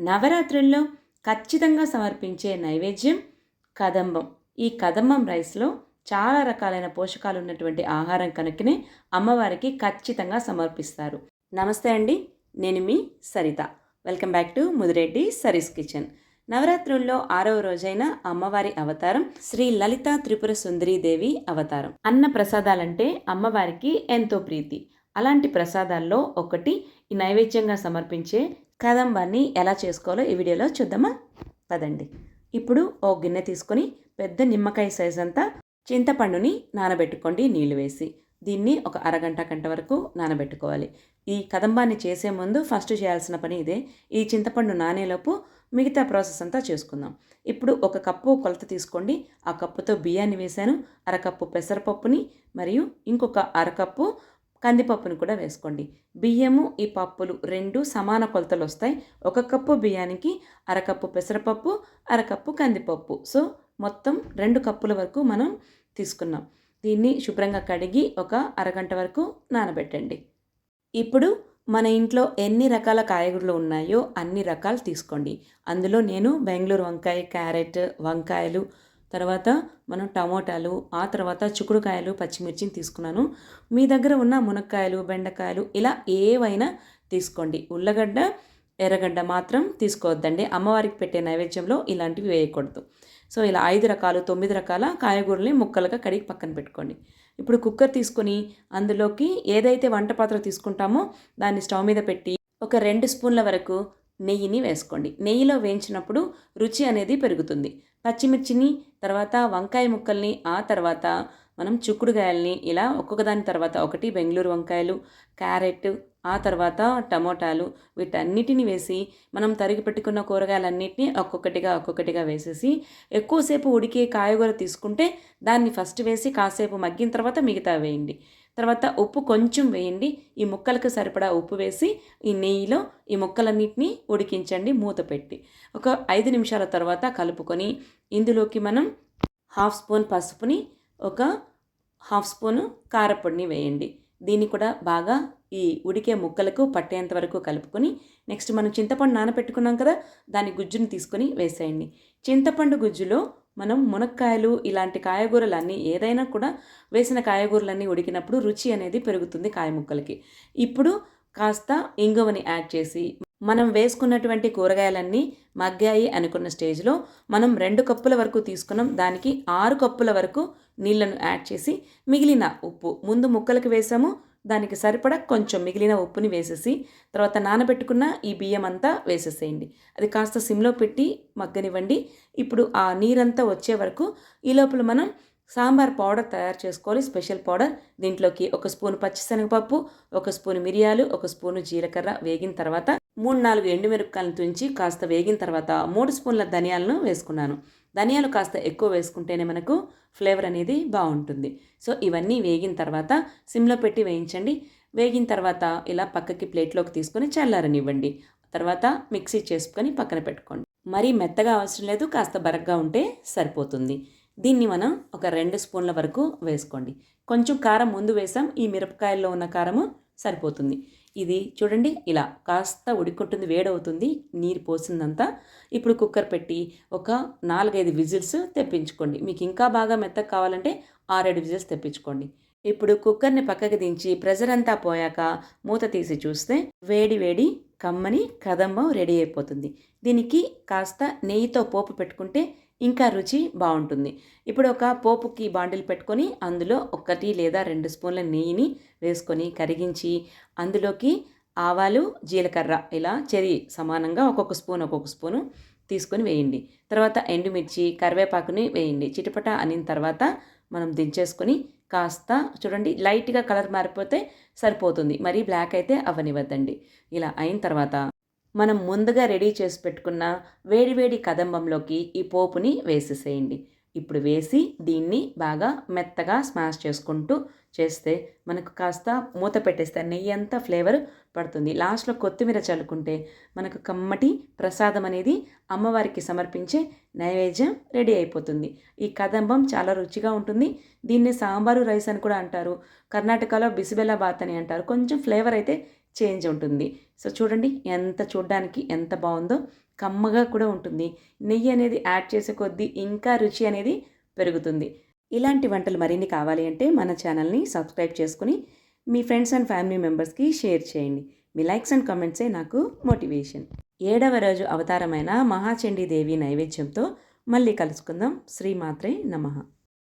నవరాత్రుల్లో ఖచ్చితంగా సమర్పించే నైవేద్యం కదంబం. ఈ కదంబం రైస్లో చాలా రకాలైన పోషకాలు ఉన్నటువంటి ఆహారం కనుకనే అమ్మవారికి ఖచ్చితంగా సమర్పిస్తారు. నమస్తే అండి నేను మీ Saritha. Welcome back to Mudireddy Sari's kitchen. నవరాత్రుల్లో ఆరవ రోజైన అమ్మవారి అవతారం శ్రీ లలిత త్రిపుర సుందరీదేవి అవతారం. అన్న ప్రసాదాలంటే అమ్మవారికి ఎంతో ప్రీతి. అలాంటి ప్రసాదాల్లో ఒకటి నైవేద్యంగా సమర్పించే కదంబాన్ని ఎలా చేసుకోవాలో ఈ వీడియోలో చూద్దామా? పదండి. ఇప్పుడు ఓ గిన్నె తీసుకొని పెద్ద నిమ్మకాయ సైజ్ అంతా చింతపండుని నానబెట్టుకోండి నీళ్ళు వేసి. దీన్ని ఒక అరగంట గంట వరకు నానబెట్టుకోవాలి. ఈ కదంబాన్ని చేసే ముందు ఫస్ట్ చేయాల్సిన పని ఇదే. ఈ చింతపండు నానేలోపు మిగతా ప్రాసెస్ అంతా చేసుకుందాం. ఇప్పుడు ఒక కప్పు కొలత తీసుకోండి. ఆ కప్పుతో బియ్యాన్ని వేశాను. అరకప్పు పెసరపప్పుని మరియు ఇంకొక అరకప్పు కందిపప్పును కూడా వేసుకోండి. బియ్యము ఈ పప్పులు రెండు సమాన కొలతలు వస్తాయి ఒక కప్పు బియ్యానికి అరకప్పు పెసరపప్పు అరకప్పు కందిపప్పు. సో మొత్తం రెండు కప్పుల వరకు మనం తీసుకున్నాం. దీన్ని శుభ్రంగా కడిగి ఒక అరగంట వరకు నానబెట్టండి. ఇప్పుడు మన ఇంట్లో ఎన్ని రకాల కాయగూరలు ఉన్నాయో అన్ని రకాలు తీసుకోండి. అందులో నేను బెంగళూరు వంకాయ క్యారెట్ వంకాయలు తర్వాత మనం టమోటాలు ఆ తర్వాత చిక్కుడుకాయలు పచ్చిమిర్చిని తీసుకున్నాను. మీ దగ్గర ఉన్న మునక్కాయలు బెండకాయలు ఇలా ఏవైనా తీసుకోండి. ఉల్లగడ్డ ఎర్రగడ్డ మాత్రం తీసుకోవద్దండి. అమ్మవారికి పెట్టే నైవేద్యంలో ఇలాంటివి వేయకూడదు. సో ఇలా ఐదు రకాలు తొమ్మిది రకాల కాయగూరల్ని ముక్కలుగా కడిగి పక్కన పెట్టుకోండి. ఇప్పుడు కుక్కర్ తీసుకొని అందులోకి ఏదైతే వంట పాత్ర తీసుకుంటామో దాన్ని స్టవ్ మీద పెట్టి ఒక రెండు స్పూన్ల వరకు నెయ్యిని వేసుకోండి. నెయ్యిలో వేయించినప్పుడు రుచి అనేది పెరుగుతుంది. పచ్చిమిర్చిని తర్వాత వంకాయ ముక్కల్ని ఆ తర్వాత మనం చిక్కుడుకాయల్ని ఇలా ఒక్కొక్క దాని తర్వాత ఒకటి బెంగళూరు వంకాయలు క్యారెట్ ఆ తర్వాత టమోటాలు వీటన్నిటిని వేసి మనం తరిగి పెట్టుకున్న కూరగాయలన్నింటినీ ఒక్కొక్కటిగా ఒక్కొక్కటిగా వేసేసి ఎక్కువసేపు ఉడికే కాయగూర తీసుకుంటే దాన్ని ఫస్ట్ వేసి కాసేపు మగ్గిన తర్వాత మిగతా వేయండి. తర్వాత ఉప్పు కొంచెం వేయండి. ఈ ముక్కలకు సరిపడా ఉప్పు వేసి ఈ నెయ్యిలో ఈ ముక్కలన్నింటినీ ఉడికించండి. మూత పెట్టి ఒక ఐదు నిమిషాల తర్వాత కలుపుకొని ఇందులోకి మనం హాఫ్ స్పూన్ పసుపుని ఒక హాఫ్ స్పూను కారపొడిని వేయండి. దీన్ని కూడా బాగా ఈ ఉడికే ముక్కలకు పట్టేంత వరకు కలుపుకొని నెక్స్ట్ మనం చింతపండు నానబెట్టుకున్నాం కదా దాని గుజ్జుని తీసుకొని వేసేయండి. చింతపండు గుజ్జులో మనం మునక్కాయలు ఇలాంటి కాయగూరలన్నీ ఏదైనా కూడా వేసిన కాయగూరలన్నీ ఉడికినప్పుడు రుచి అనేది పెరుగుతుంది కాయ ముక్కలకి. ఇప్పుడు కాస్త ఇంగువని యాడ్ చేసి మనం వేసుకున్నటువంటి కూరగాయలన్నీ మగ్గాయి అనుకున్న స్టేజ్లో మనం రెండు కప్పుల వరకు తీసుకున్నాం. దానికి ఆరు కప్పుల వరకు నీళ్ళను యాడ్ చేసి మిగిలిన ఉప్పు ముందు ముక్కలకు వేసాము. దానికి సరిపడా కొంచెం మిగిలిన ఉప్పుని వేసేసి తర్వాత నానబెట్టుకున్న ఈ బియ్యం అంతా వేసేసేయండి. అది కాస్త సిమ్లో పెట్టి మగ్గనివ్వండి. ఇప్పుడు ఆ నీరంతా వచ్చే వరకు ఈ లోపల మనం సాంబార్ పౌడర్ తయారు చేసుకోవాలి. Special powder. దీంట్లోకి ఒక స్పూన్ పచ్చిశనగపప్పు ఒక స్పూన్ మిరియాలు ఒక స్పూను జీలకర్ర వేగిన తర్వాత మూడు నాలుగు ఎండుమిరపకాయలను తుంచి కాస్త వేగిన తర్వాత మూడు స్పూన్ల ధనియాలను వేసుకున్నాను. ధనియాలు కాస్త ఎక్కువ వేసుకుంటేనే మనకు ఫ్లేవర్ అనేది బాగుంటుంది. సో ఇవన్నీ వేగిన తర్వాత సిమ్లో పెట్టి వేయించండి. వేగిన తర్వాత ఇలా పక్కకి ప్లేట్లోకి తీసుకొని చల్లారనివ్వండి. తర్వాత మిక్సీ చేసుకొని పక్కన పెట్టుకోండి. మరీ మెత్తగా అవసరం లేదు. కాస్త బరగ్గా ఉంటే సరిపోతుంది. దీన్ని మనం ఒక రెండు స్పూన్ల వరకు వేసుకోండి. కొంచెం కారం ముందు వేసాం ఈ మిరపకాయల్లో ఉన్న కారము సరిపోతుంది. ఇది చూడండి ఇలా కాస్త ఉడికొట్టుంది వేడవుతుంది నీరు పోసిందంతా. ఇప్పుడు కుక్కర్ పెట్టి ఒక నాలుగైదు విజిల్స్ తెప్పించుకోండి. మీకు ఇంకా బాగా మెత్తగా కావాలంటే ఆరేడు విజిల్స్ తెప్పించుకోండి. ఇప్పుడు కుక్కర్ని పక్కకి దించి ప్రెజర్ అంతా పోయాక మూత తీసి చూస్తే వేడి వేడి కమ్మని కదంబం రెడీ అయిపోతుంది. దీనికి కాస్త నెయ్యితో పోపు పెట్టుకుంటే ఇంకా రుచి బాగుంటుంది. ఇప్పుడు ఒక పోపుకి బాండిల్ పెట్టుకొని అందులో ఒకటి లేదా రెండు స్పూన్ల నెయ్యిని వేసుకొని కరిగించి అందులోకి ఆవాలు జీలకర్ర ఇలా చెరి సమానంగా ఒక్కొక్క స్పూన్ ఒక్కొక్క స్పూను తీసుకొని వేయండి. తర్వాత ఎండుమిర్చి కరివేపాకుని వేయండి. చిటపట అనిన తర్వాత మనం దించేసుకొని కాస్త చూడండి లైట్గా కలర్ మారిపోతే సరిపోతుంది. మరీ బ్లాక్ అయితే అవనివ్వద్దండి ఇలా అయిన తర్వాత మనం ముందుగా రెడీ చేసి పెట్టుకున్న వేడివేడి కదంబంలోకి ఈ పోపుని వేసేసేయండి. ఇప్పుడు వేసి దీన్ని బాగా మెత్తగా స్మాష్ చేసుకుంటూ చేస్తే మనకు కాస్త మూత పెట్టేస్తే నెయ్యి అంతా ఫ్లేవర్ పడుతుంది. లాస్ట్లో కొత్తిమీర చల్లుకుంటే మనకు కమ్మటి ప్రసాదం అనేది అమ్మవారికి సమర్పించే నైవేద్యం రెడీ అయిపోతుంది. ఈ కదంబం చాలా రుచిగా ఉంటుంది. దీన్ని సాంబారు రైస్ అని కూడా అంటారు. కర్ణాటకలో బిసిబెల్ల బాత్ అని అంటారు. కొంచెం ఫ్లేవర్ అయితే చేంజ్ ఉంటుంది. సో చూడండి ఎంత చూడడానికి ఎంత బాగుందో కమ్మగా కూడా ఉంటుంది. నెయ్యి అనేది యాడ్ చేసే కొద్దీ ఇంకా రుచి అనేది పెరుగుతుంది. ఇలాంటి వంటలు మరిన్ని కావాలి అంటే మన ఛానల్ని సబ్స్క్రైబ్ చేసుకుని మీ ఫ్రెండ్స్ అండ్ ఫ్యామిలీ మెంబర్స్కి షేర్ చేయండి. మీ లైక్స్ అండ్ కామెంట్సే నాకు మోటివేషన్. ఏడవ రోజు అవతారమైన మహాచండీ దేవి నైవేద్యంతో మళ్ళీ కలుసుకుందాం. శ్రీమాత్రే నమః.